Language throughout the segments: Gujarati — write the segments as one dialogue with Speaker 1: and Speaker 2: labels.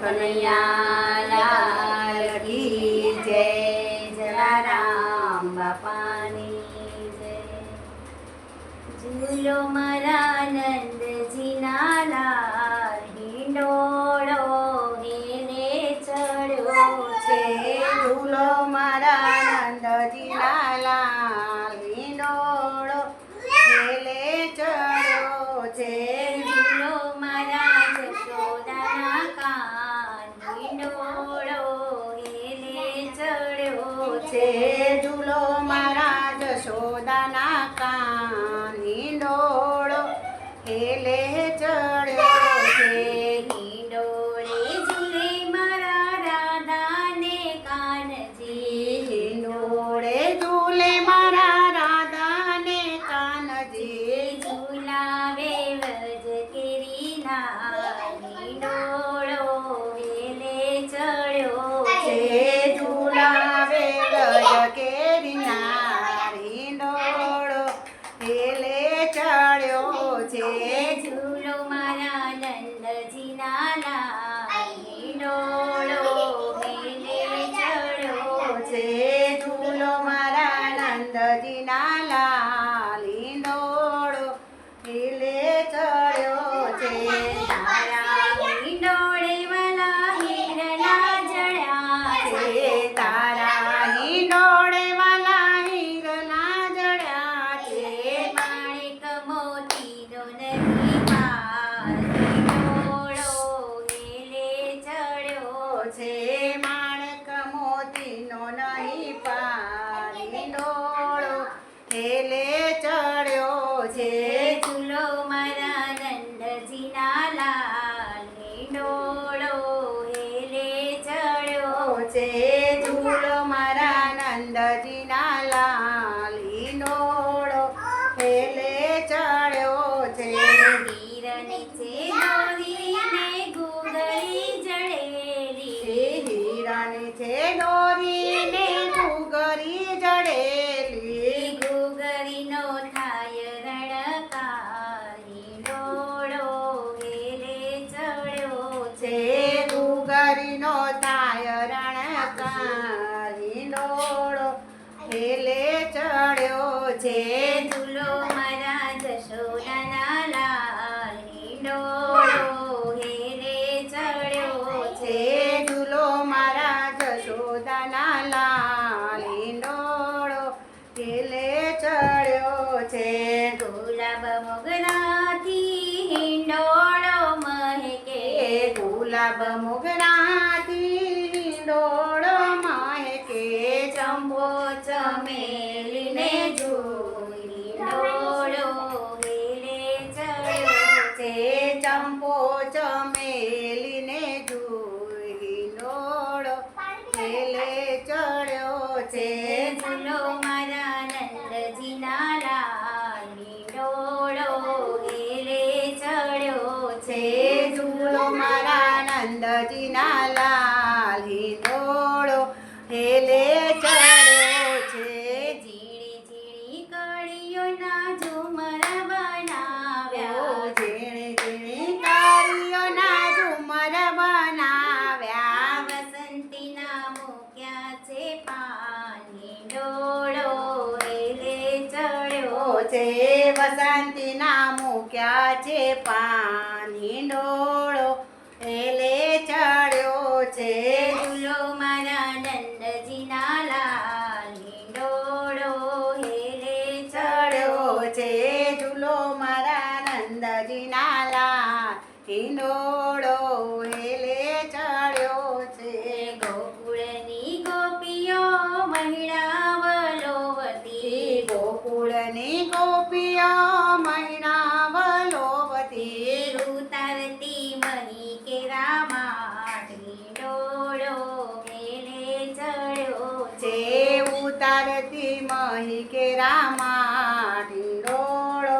Speaker 1: 可能呀 Ele i don't Madina sim
Speaker 2: cười là bờ một cái nơi ક્યાં છે
Speaker 1: પાણી ડોળો રેલે ચડ્યો
Speaker 2: છે વસંતી ના મૂક્યા છે પાણી ડોળો રેલે ચડ્યો છે
Speaker 1: મહી
Speaker 2: કેરામાં ઢીંડોળો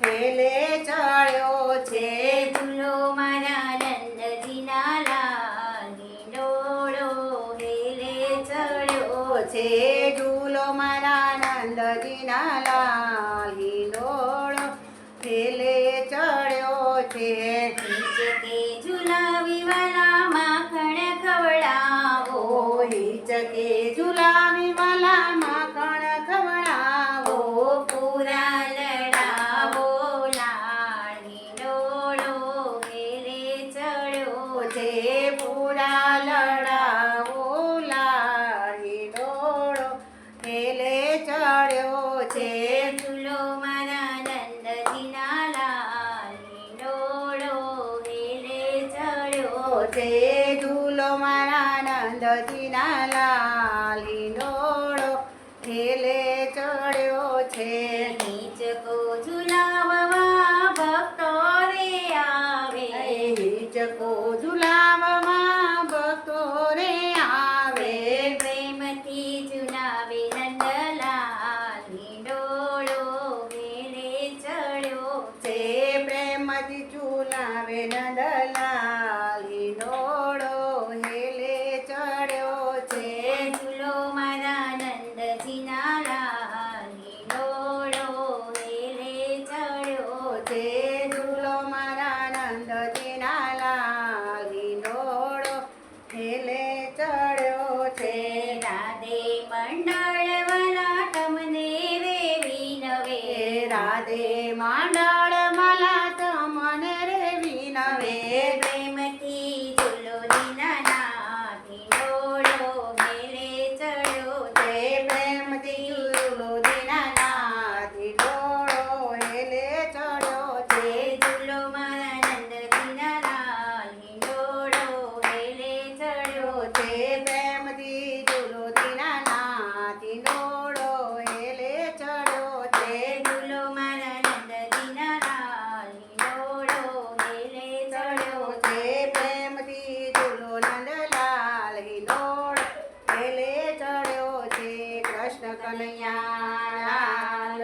Speaker 2: હેલે ચડ્યો છે
Speaker 1: ભૂલો મારા નંદજીના લાલ ઢીંડોળો હેલે ચડ્યો
Speaker 2: છે ઢૂલો મારા નંદજીના લાલ ઢીંડોળો હેલે ચડ્યો છે ખેલે ચડ્યો છે. છે
Speaker 1: રાધે મંડળ વાલા તમને વેવી
Speaker 2: નવે રાધે મંડળ માલા તમને રેવી નવે